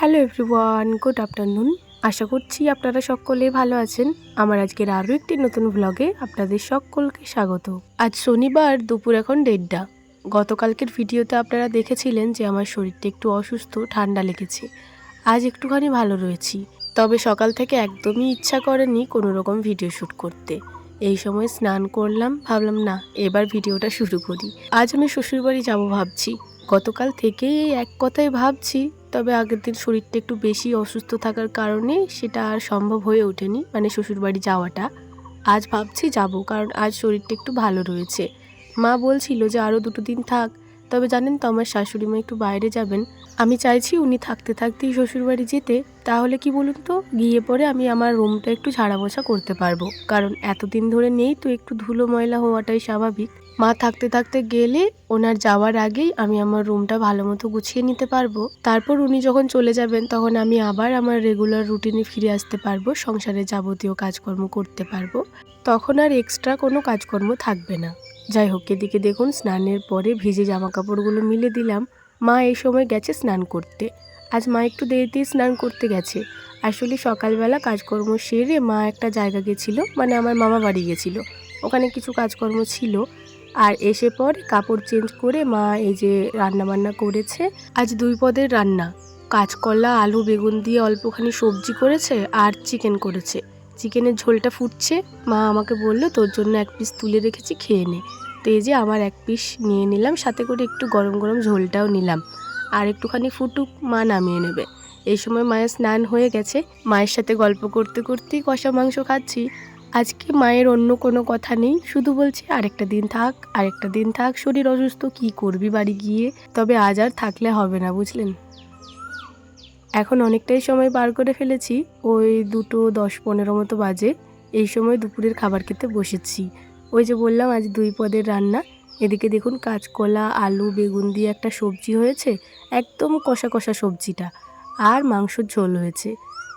Hello everyone good afternoon আশা করছি আপনারা সকলে ভালো আছেন। আমার আজকের আরও একটি নতুন ব্লগে আপনাদের সকলকে স্বাগত। আজ শনিবার, দুপুর এখন দেড়টা। গতকালকের ভিডিওতে আপনারা দেখেছিলেন যে আমার শরীরটা একটু অসুস্থ, ঠান্ডা লেগেছে। আজ একটুখানি ভালো রয়েছি। তবে সকাল থেকে একদমই ইচ্ছা করেনি কোনো রকম ভিডিও শ্যুট করতে। এই সময় স্নান করলাম, ভাবলাম না, এবার ভিডিওটা শুরু করি। আজ আমি শ্বশুরবাড়ি যাব ভাবছি। গতকাল থেকেই এক কথাই ভাবছি তবে আগের দিন শরীরটা একটু বেশি অসুস্থ থাকার কারণে সেটা আর সম্ভব হয়ে ওঠেনি মানে শ্বশুরবাড়ি যাওয়াটা। আজ ভাবছি যাব, কারণ আজ শরীরটা একটু ভালো রয়েছে। মা বলছিল যে আরও দুটো দিন থাক তবে জানেন তো আমার শাশুড়ি মা একটু বাইরে যাবেন। আমি চাইছি উনি থাকতে থাকতেই শ্বশুরবাড়ি যেতে। তাহলে কি বলুন তো? গিয়ে পরে আমি আমার রুমটা একটু ঝাড়া পোছা করতে পারব। কারণ এতদিন ধরে নেই তো একটু ধুলো ময়লা হওয়াটাই স্বাভাবিক। মা থাকতে থাকতে গেলে ওনার যাওয়ার আগেই আমি আমার রুমটা ভালো মতো গুছিয়ে নিতে পারব। তারপর উনি যখন চলে যাবেন, তখন আমি আবার আমার রেগুলার রুটিনে ফিরে আসতে পারব। সংসারে যাবতীয় কাজকর্ম করতে পারব। তখন আর এক্সট্রা কোনো কাজকর্ম থাকবে না। যাই হোক এদিকে দেখুন স্নানের পরে ভিজে জামা কাপড়গুলো মিলে দিলাম। মা এই সময় গেছে স্নান করতে। আজ মা একটু দেরিতেই স্নান করতে গেছে। আসলে সকালবেলা কাজকর্ম সেরে মা একটা জায়গা গেছিল মানে আমার মামা বাড়ি গেছিল। ওখানে কিছু কাজকর্ম ছিল। আর এসে পর কাপড় চেঞ্জ করে মা এই যে রান্না বান্না করেছে। আজ দুই পদের রান্না। কাঁচকলা, আলু, বেগুন দিয়ে অল্পখানি সবজি করেছে আর চিকেন করেছে। চিকেনের ঝোলটা ফুটছে। মা আমাকে বলল, তোর জন্য এক পিস তুলে রেখেছি, খেয়ে নে। তো এই যে আমার এক পিস নিয়ে নিলাম, সাথে করে একটু গরম গরম ঝোলটাও নিলাম। আর একটুখানি ফুটুক, মা নামিয়ে নেবে। এই সময় মায়ের স্নান হয়ে গেছে। মায়ের সাথে গল্প করতে করতেই কষা মাংস খাচ্ছি। আজকে মায়ের অন্য কোনো কথা নেই। শুধু বলছে, আরেকটা দিন থাক, আরেকটা দিন থাক, শরীর অসুস্থ, কি করবি বাড়ি গিয়ে? তবে আজ আর থাকলে হবে না, বুঝলেন? এখন অনেকটাই সময় পার করে ফেলেছি, ওই দুটো দশ পনেরো মতো বাজে। এই সময় দুপুরের খাবার খেতে বসেছি। ওই যে বললাম, আজ দুই পদের রান্না। এদিকে দেখুন, কাঁচকলা, আলু, বেগুন দিয়ে একটা সবজি হয়েছে, একদম কষা কষা সবজিটা। আর মাংসর ঝোল হয়েছে।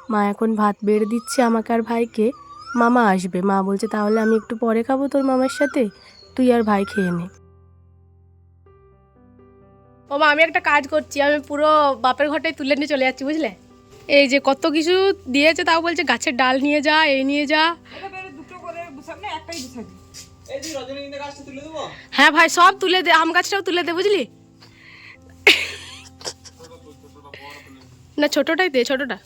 মা এখন ভাত বেড়ে দিচ্ছে আমাকে আর ভাইকে। মামা আসবে। মা বলছে, তাহলে আমি একটু পরে খাব তোর মামার সাথে। তুই আর ভাই খেয়ে নে। ও মা আমি একটা কাজ করছি আমি পুরো বাপের ঘরটাই তুলে নিয়ে চলে যাচ্ছি বুঝলে? এই যে কত কিছু দিয়েছে তাও বলছে গাছের ডাল নিয়ে যা এই নিয়ে যা। এটা বেরে দুটো করে বসাবি না একটাই বসাবি এই যে রজনীগন্ধা গাছটা তুলে দেবো হ্যাঁ ভাই সব তুলে দে আম গাছটাও তুলে দে বুঝলি? না ছোটটাই দে ছোটটা।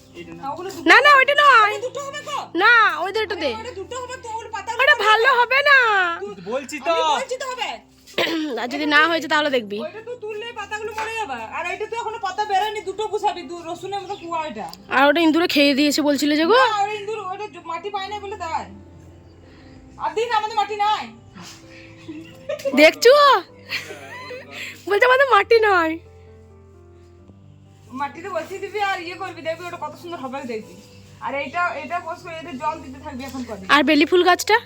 না না ওইটা নয় দুটো হবে তো না ওইটা দে। ওটা দুটো হবে তো ওগুলো পাতা ওটা ভালো হবে। না। বলছি তো। বলছি তো হবে। আর যদি না হয়েছে তাহলে দেখবি। আর এইটা তো এখনও পাতা বেরোয়নি দুটো বসাবি দু রসুনের মতো কুয়া ওইটা আর ওটা ইন্দুরে খেয়ে দিয়েছে বলছিল যে গো? আর ইন্দুর ওটা মাটি পায় না বলে দেয়। আর দিন আমাদের মাটি নাই। দেখছ? বলছে আমাদের মাটি নয় মাটিতে বসিয়ে দিবি আর ইয়ে করবি দেখবি ওটা কত সুন্দর হবে দেখবি। আর এইটা এটা বসবে এতে জল দিতে থাকবি এখন আর বেলি ফুল গাছটা?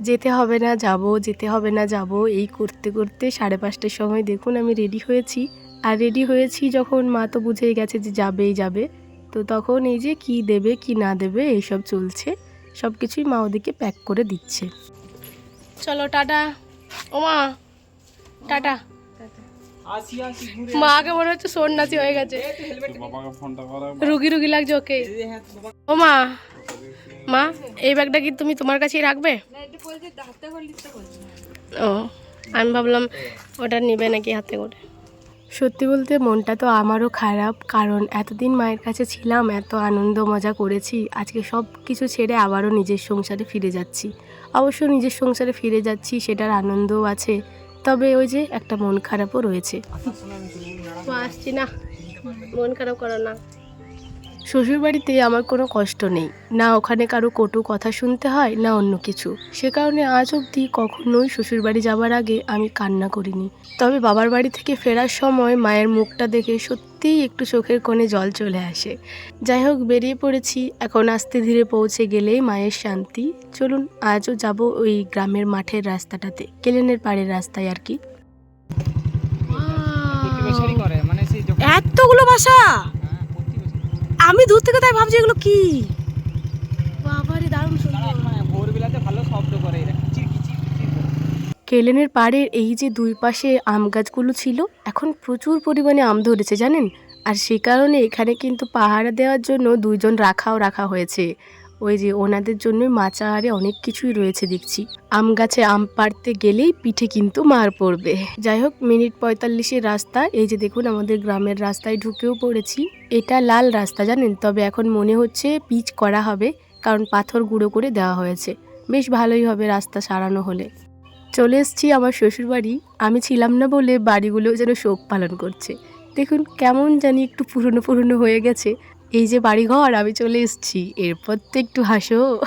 যেতে হবে না, যাব, যেতে হবে না, যাব। এই করতে করতে সাড়ে পাঁচটার সময় দেখুন আমি রেডি হয়েছি। আর রেডি হয়েছি যখন মা তো বুঝেই গেছে যে যাবেই যাবে। তো তখন এই যে কি দেবে, কি না দেবে, এইসব চলছে। সব কিছুই মা ওদিকে প্যাক করে দিচ্ছে। চলো টাটা। ও মা টাটা। মাকে মনে হচ্ছে সন্ন্যাসী হয়ে গেছে। রুগী রুগী লাগছে ওকে। হ্যাঁ ও মা মা এই ব্যাগটা কি তুমি তোমার কাছেই রাখবে? ও আমি ভাবলাম ওটা নেবে নাকি হাতে করে। সত্যি বলতে মনটা তো আমারও খারাপ কারণ এতদিন মায়ের কাছে ছিলাম এত আনন্দ মজা করেছি আজকে সব কিছু ছেড়ে আবারও নিজের সংসারে ফিরে যাচ্ছি। অবশ্য নিজের সংসারে ফিরে যাচ্ছি সেটার আনন্দও আছে তবে ওই যে একটা মন খারাপও রয়েছে। আসছি না। মন খারাপ করো না। শ্বশুরবাড়িতে আমার কোনো কষ্ট নেই। না ওখানে কারও কটু কথা শুনতে হয় না অন্য কিছু। সে কারণে আজ অবধি কখনোই শ্বশুরবাড়ি যাবার আগে আমি কান্না করিনি। তবে বাবার বাড়ি থেকে ফেরার সময় মায়ের মুখটা দেখে সত্যিই একটু চোখের কোণে জল চলে আসে। যাই হোক বেরিয়ে পড়েছি। এখন আস্তে ধীরে পৌঁছে গেলেই মায়ের শান্তি। চলুন আজও যাব ওই গ্রামের মাঠের রাস্তাটাতে। কেলেনের পাড়ের রাস্তায় আর কি। মানে এতগুলো বাসা! আমি দূর থেকে তাই ভাবছি এগুলো কি? বাবারে দারুণ সুন্দর। মানে ভোরবেলাতে ভালো শব্দ করে। কেলেনের পাড়ের এই যে দুই পাশে আম গাছগুলো ছিল এখন প্রচুর পরিমাণে আম ধরেছে জানেন? আর সে কারণে এখানে কিন্তু পাহারা দেওয়ার জন্য দুইজন রাখাও রাখা হয়েছে। ওই যে ওনাদের জন্য মাচা আরে অনেক কিছুই রয়েছে দেখছি। আম গাছে আম পাড়তে গেলেই পিঠে কিন্তু মার পড়বে। যাই হোক, মিনিট পঁয়তাল্লিশের রাস্তা। এই যে দেখুন, আমাদের গ্রামের রাস্তায় ঢুকেও পড়েছি। এটা লাল রাস্তা, জানেন? তবে এখন মনে হচ্ছে পিচ করা হবে, কারণ পাথর গুঁড়ো করে দেওয়া হয়েছে। বেশ ভালোই হবে রাস্তা সারানো হলে। চলে এসেছি আমার শ্বশুরবাড়ি। আমি ছিলাম না বলে বাড়িগুলো যেন শোক পালন করছে। দেখুন, কেমন জানি একটু পুরনো পুরনো হয়ে গেছে। এই যে বাড়িঘর, আমি চলে এসেছি। এরপর তো একটু হাসো।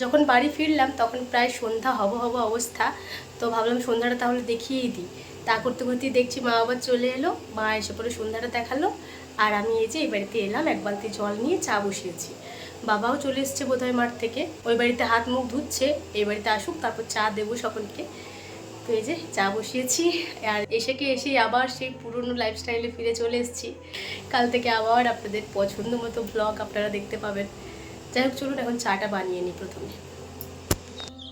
যখন বাড়ি ফিরলাম, তখন প্রায় সন্ধ্যা হব হব অবস্থা। তো ভাবলাম সন্ধ্যাটা তাহলে দেখিয়েই দিই। তা করতে করতেই দেখছি মা আবার চলে এলো। মা এসে পরে সন্ধ্যাটা দেখাল। আর আমি এই যে এই বাড়িতে এলাম, এক বালতি জল নিয়ে চা বসিয়েছি। বাবাও চলে এসছে বোধহয় মাঠ থেকে। ওই বাড়িতে হাত মুখ ধুচ্ছে, এই বাড়িতে আসুক, তারপর চা দেবো সকলকে। তো এই যে চা বসিয়েছি, আর এসে কি এসে আবার সেই পুরনো লাইফস্টাইলে ফিরে চলে এসেছি। কাল থেকে আবার আপনাদের পছন্দ মতো ব্লগ আপনারা দেখতে পাবেন। যাই হোক, চলুন এখন চাটা বানিয়ে নিই প্রথমে।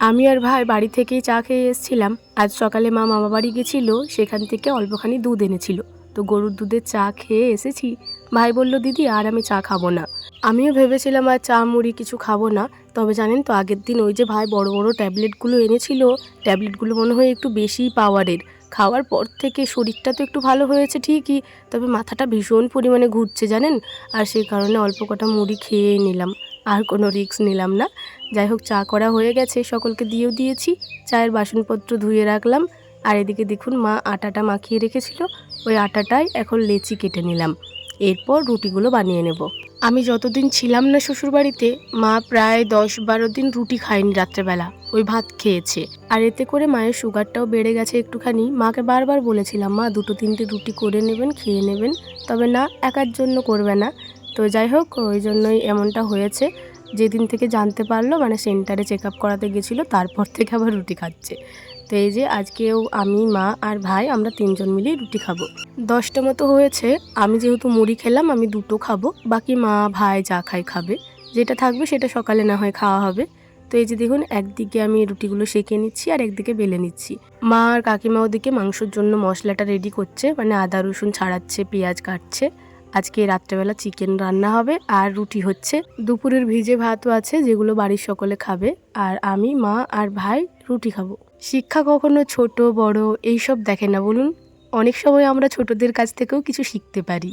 আমি আর ভাই বাড়ি থেকেই চা খেয়ে এসেছিলাম। আজ সকালে মা মামা বাড়ি গেছিল, সেখান থেকে অল্পখানি দুধ এনেছিল। তো গরুর দুধের চা খেয়ে এসেছি। ভাই বলল, দিদি, আর আমি চা খাব না। আমিও ভেবেছিলাম, আর চা, মুড়ি কিছু খাব না। তবে জানেন তো, আগের দিন ওই যে ভাই বড় বড় ট্যাবলেটগুলো এনেছিল, ট্যাবলেটগুলো মনে হয় একটু বেশি পাওয়ারের খাওয়ার পর থেকে শরীরটা তো একটু ভালো হয়েছে ঠিকই, তবে মাথাটা ভীষণ পরিমাণে ঘুরছে, জানেন? আর সেই কারণে অল্প কটা মুড়ি খেয়েই নিলাম, আর কোনো রিস্ক নিলাম না। যাই হোক, চা করা হয়ে গেছে, সকলকে দিয়েও দিয়েছি, চায়ের বাসনপত্র ধুয়ে রাখলাম। আর এদিকে দেখুন, মা আটাটা মাখিয়ে রেখেছিল, ওই আটাটাই এখন লেচি কেটে নিলাম। এরপর রুটিগুলো বানিয়ে নেব। আমি যতদিন ছিলাম না শ্বশুরবাড়িতে, মা প্রায় দশ বারো দিন রুটি খায়নি রাত্রেবেলা। ওই ভাত খেয়েছে। আর এতে করে মায়ের সুগারটাও বেড়ে গেছে একটুখানি। মাকে বারবার বলেছিলাম, মা, দুটো তিনটে রুটি করে নেবেন, খেয়ে নেবেন। তবে না, একার জন্য করবে না। তো যাই হোক, ওই জন্যই এমনটা হয়েছে। যেদিন থেকে জানতে পারল মানে সেন্টারে চেক আপ করাতে গেছিল, তারপর থেকে আবার রুটি খাচ্ছে। এই যে আজকেও আমি, মা আর ভাই আমরা তিনজন মিলেই রুটি খাব। দশটা মতো হয়েছে, আমি যেহেতু মুড়ি খেলাম, আমি দুটো খাব, বাকি মা, ভাই যা খায় খাবে। যেটা থাকবে সেটা সকালে না হয় খাওয়া হবে। তো এই যে দেখুন, একদিকে আমি রুটিগুলো সেঁকে নিচ্ছি আর একদিকে বেলে নিচ্ছি। মা আর কাকিমা ওদিকে মাংসর জন্য মশলাটা রেডি করছে মানে আদা, রসুন ছাড়াচ্ছে, পেঁয়াজ কাটছে। আজকে রাত্রেবেলা চিকেন রান্না হবে আর রুটি হচ্ছে। দুপুরের ভিজে ভাতও আছে, যেগুলো বাড়ির সকলে খাবে। আর আমি, মা আর ভাই রুটি খাব। শিক্ষা কখনো ছোট, বড় এইসব দেখে না, বলুন? অনেক সময় আমরা ছোটদের কাছ থেকেও কিছু শিখতে পারি।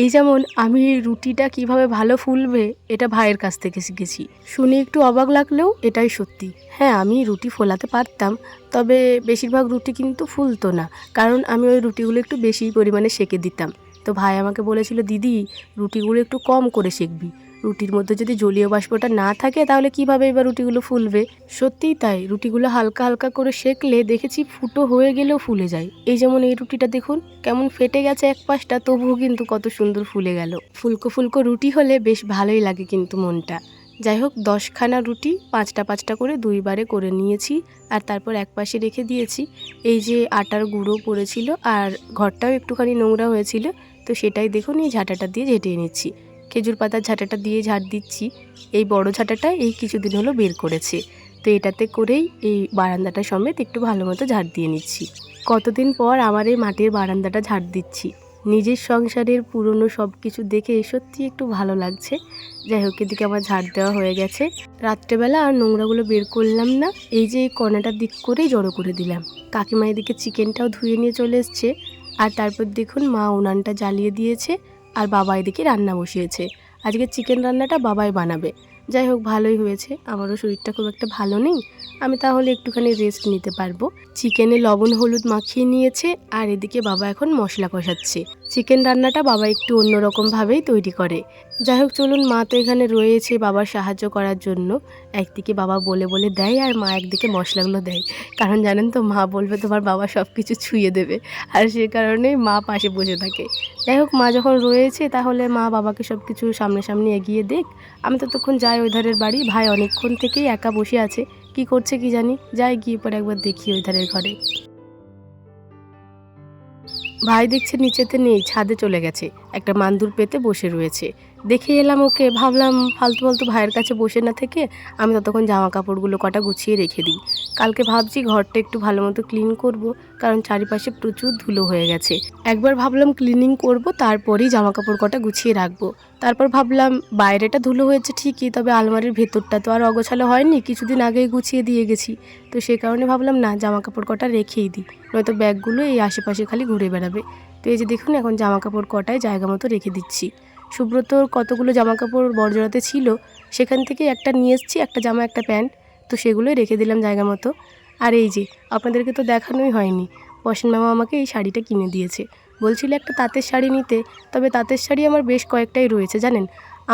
এই যেমন আমি রুটিটা কীভাবে ভালো ফুলবে, এটা ভাইয়ের কাছ থেকে শিখেছি। শুনে একটু অবাক লাগলেও এটাই সত্যি। হ্যাঁ আমি রুটি ফোলাতে পারতাম, তবে বেশিরভাগ রুটি কিন্তু ফুলতো না, কারণ আমি ওই রুটিগুলো একটু বেশি পরিমাণে সেকে দিতাম। তো ভাই আমাকে বলেছিল, দিদি, রুটিগুলো একটু কম করে সেকবি। রুটির মধ্যে যদি জলীয় বাষ্পটা না থাকে, তাহলে কীভাবে এবার রুটিগুলো ফুলবে? সত্যিই তাই, রুটিগুলো হালকা হালকা করে সেকলে দেখেছি ফুটো হয়ে গেলেও ফুলে যায়। এই যেমন এই রুটিটা দেখুন, কেমন ফেটে গেছে এক পাশটা, তবুও কিন্তু কত সুন্দর ফুলে গেল। ফুলকো ফুলকো রুটি হলে বেশ ভালোই লাগে কিন্তু মনটা। যাই হোক, দশখানা রুটি পাঁচটা পাঁচটা করে দুইবারে করে নিয়েছি আর তারপর এক পাশে রেখে দিয়েছি। এই যে আটার গুঁড়ো পড়েছিল আর ঘরটাও একটুখানি নোংরা হয়েছিল, তো সেটাই দেখুন, এই ঝাঁটাটা দিয়ে ঝেঁটিয়ে নিচ্ছি। খেজুর পাতার ঝাঁটাটা দিয়ে ঝাড় দিচ্ছি। এই বড় ঝাঁটাটা এই কিছুদিন হলো বের করেছে। তো এটাতে করেই এই বারান্দাটা সমেত একটু ভালো মতো ঝাড় দিয়ে নিচ্ছি। কতদিন পর আমার এই মাটির বারান্দাটা ঝাড় দিচ্ছি। নিজের সংসারের পুরনো সব কিছু দেখে সত্যি একটু ভালো লাগছে। যাই হোক, এদিকে আমার ঝাড় দেওয়া হয়ে গেছে। রাত্রেবেলা আর নোংরাগুলো বের করলাম না। এই যে এই কর্নাটার দিক করেই জড়ো করে দিলাম। কাকিমা এদিকে চিকেনটাও ধুয়ে নিয়ে চলে এসছে। আর তারপর দেখুন মা উনানটা জ্বালিয়ে দিয়েছে। আর বাবা এদিকে রান্না বসিয়েছে। আজকে চিকেন রান্নাটা বাবাই বানাবে। যাই হোক, ভালোই হয়েছে। আমারও শরীরটা খুব একটা ভালো নেই। আমি তাহলে একটুখানি রেস্ট নিতে পারব। চিকেনে লবণ, হলুদ মাখিয়ে নিয়েছে। আর এদিকে বাবা এখন মশলা কষাচ্ছে। চিকেন রান্নাটা বাবা একটু অন্যরকমভাবেই তৈরি করে। যাই হোক চলুন মা তো এখানে রয়েছে বাবার সাহায্য করার জন্য। একদিকে বাবা বলে বলে দেয় আর মা একদিকে মশলাগুলো দেয়। কারণ জানেন তো, মা বলবে তোমার বাবা সব কিছু ছুঁয়ে দেবে। আর সে কারণেই মা পাশে বসে থাকে। যাই হোক মা যখন রয়েছে তাহলে মা বাবাকে সব কিছু সামনাসামনি এগিয়ে দেখ। আমি তো তখন যাই ওই ধারের বাড়ি। ভাই অনেকক্ষণ থেকেই একা বসে আছে। কি করছে কি জানি? যাই গিয়ে পরে একবার দেখি ওই ধারের ঘরে। ভাই দেখছে নিচেতে নেই ছাদে চলে গেছে। একটা মান্দুর পেতে বসে রয়েছে। দেখে এলাম, ওকে ভাবলাম ফালতু ফালতু ভাইয়ের কাছে বসে না থেকে আমি ততক্ষণ জামা কাপড়গুলো কটা গুছিয়ে রেখে দিই। কালকে ভাবছি ঘরটা একটু ভালো মতো ক্লিন করব, কারণ চারিপাশে প্রচুর ধুলো হয়ে গেছে। একবার ভাবলাম ক্লিনিং করব, তারপরেই জামা কাপড় কটা গুছিয়ে রাখব। তারপর ভাবলাম বাইরেটা ধুলো হয়েছে ঠিকই, তবে আলমারির ভেতরটা তো আর অগোছালো হয়নি, কিছুদিন আগেই গুছিয়ে দিয়ে গেছি। তো সেই কারণে ভাবলাম, না, জামা কাপড় কটা রেখেই দিই, নয়তো ব্যাগগুলো এই আশেপাশে খালি ঘুরে বেড়াবে। তো এই যে দেখুন, এখন জামা কাপড় কটায় জায়গা মতো রেখে দিচ্ছি। সুব্রতর কতগুলো জামা কাপড় বড়জোড়াতে ছিল, সেখান থেকে একটা নিয়ে এসেছি, একটা জামা, একটা প্যান্ট, তো সেগুলোই রেখে দিলাম জায়গা মতো। আর এই যে, আপনাদেরকে তো দেখানোই হয়নি বসেন মামা আমাকে এই শাড়িটা কিনে দিয়েছে। বলছিল একটা তাঁতের শাড়ি নিতে, তবে তাঁতের শাড়ি আমার বেশ কয়েকটাই রয়েছে, জানেন?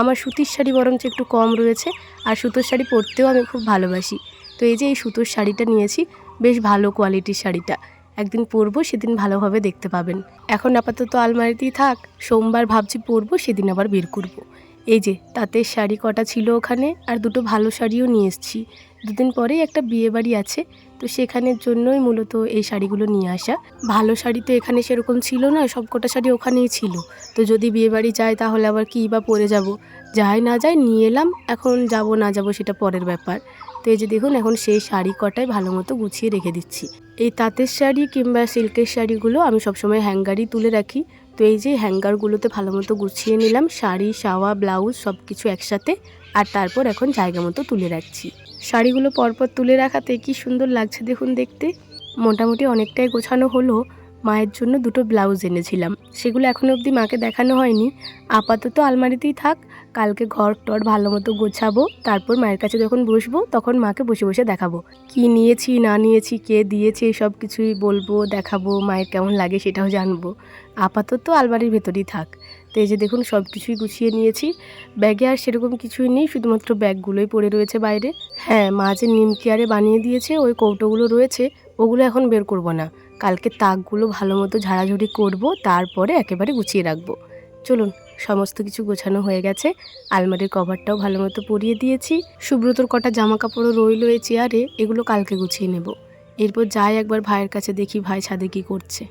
আমার সুতির শাড়ি বরঞ্চ একটু কম রয়েছে, আর সুতোর শাড়ি পরতেও আমি খুব ভালোবাসি। তো এই যে এই সুতোর শাড়িটা নিয়েছি, বেশ ভালো কোয়ালিটির শাড়িটা। একদিন পরবো, সেদিন ভালোভাবে দেখতে পাবেন। এখন আপাতত আলমারিতেই থাক, সোমবার ভাবছি পরবো, সেদিন আবার বের করব। এই যে, তাঁতের শাড়ি কটা ছিল ওখানে, আর দুটো ভালো শাড়িও নিয়ে এসেছি। দুদিন পরেই একটা বিয়ে বাড়ি আছে, তো সেখানের জন্যই মূলত এই শাড়িগুলো নিয়ে আসা। ভালো শাড়ি তো এখানে সেরকম ছিল না, সব কটা শাড়ি ওখানেই ছিল। তো যদি বিয়ে বাড়ি যায়, তাহলে আবার কী বা পরে যাব? যাই না যাই, নিয়ে এলাম, এখন যাব না যাব সেটা পরের ব্যাপার। এই যে দেখুন, এখন সেই শাড়ি কটায় ভালো মতো গুছিয়ে রেখে দিচ্ছি। এই তাঁতের শাড়ি কিংবা সিল্কের শাড়িগুলো আমি সবসময় হ্যাঙ্গারই তুলে রাখি। তো এই যে হ্যাঙ্গারগুলোতে ভালো মতো গুছিয়ে নিলাম, শাড়ি শাওয়া ব্লাউজ সব কিছু একসাথে আর তারপর এখন জায়গা মতো তুলে রাখছি। শাড়িগুলো পরপর তুলে রাখাতে কি সুন্দর লাগছে দেখুন দেখতে। মোটামুটি অনেকটাই গোছানো হলো। মায়ের জন্য দুটো ব্লাউজ এনেছিলাম। সেগুলো এখনও অবধি মাকে দেখানো হয়নি। আপাতত আলমারিতেই থাক। কালকে ঘর টর ভালো মতো গোছাবো, তারপর মায়ের কাছে যখন বসবো, তখন মাকে বসে বসে দেখাবো। কি নিয়েছি, না নিয়েছি, কে দিয়েছে সব কিছুই বলব, দেখাবো, মায়ের কেমন লাগে সেটাও জানব। আপাতত আলমারির ভেতরেই থাক। তো এই যে দেখুন, সব কিছুই গুছিয়ে নিয়েছি। ব্যাগে আর সেরকম কিছুই নেই, শুধুমাত্র ব্যাগগুলোই পড়ে রয়েছে বাইরে। হ্যাঁ মা যে নিমকি আরে বানিয়ে দিয়েছে, ওই কৌটোগুলো রয়েছে, ওগুলো এখন বের করব না। কালকে তাকগুলো ভালো মতো ঝাড়াঝুড়ি করব, তারপরে একেবারে গুছিয়ে রাখব। চলুন সমস্ত কিছু গোছানো হয়ে গেছে। আলমারির কভারটাও ভালো মতো পরিয়ে দিয়েছি। সুব্রতর কটা জামা কাপড়ও রইল এই চেয়ারে, এগুলো কালকে গুছিয়ে নেব। এরপর যাই একবার ভাইয়ের কাছে দেখি ভাই ছাদে কী করছে।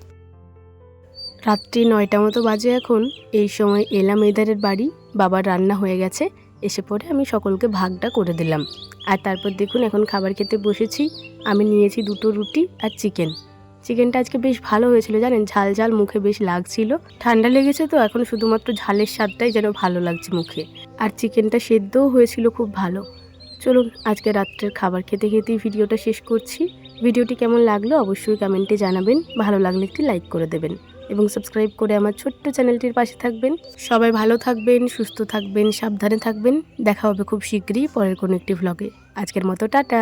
রাত্রি নয়টা মতো বাজে এখন। এই সময় এলাম এদারের বাড়ি, বাবার রান্না হয়ে গেছে। এসে পরে আমি সকলকে ভাগটা করে দিলাম। আর তারপর দেখুন, এখন খাবার খেতে বসেছি। আমি নিয়েছি দুটো রুটি আর চিকেন। চিকেনটা আজকে বেশ ভালো হয়েছিল, জানেন? ঝাল ঝাল মুখে বেশ লাগছিল। ঠান্ডা লেগেছে তো, এখন শুধুমাত্র ঝালের স্বাদটাই যেন ভালো লাগছে মুখে। আর চিকেনটা সেদ্ধও হয়েছিল খুব ভালো। চলুন, আজকে রাত্রের খাবার খেতে খেতেই ভিডিওটা শেষ করছি। ভিডিওটি কেমন লাগল অবশ্যই কমেন্টে জানাবেন। ভালো লাগলে একটি লাইক করে দেবেন এবং সাবস্ক্রাইব করে আমার ছোট্ট চ্যানেলটির পাশে থাকবেন। সবাই ভালো থাকবেন, সুস্থ থাকবেন, সাবধানে থাকবেন। দেখা হবে খুব শীঘ্রই পরের কোনো একটি ভ্লগে আজকের মতো, টাটা!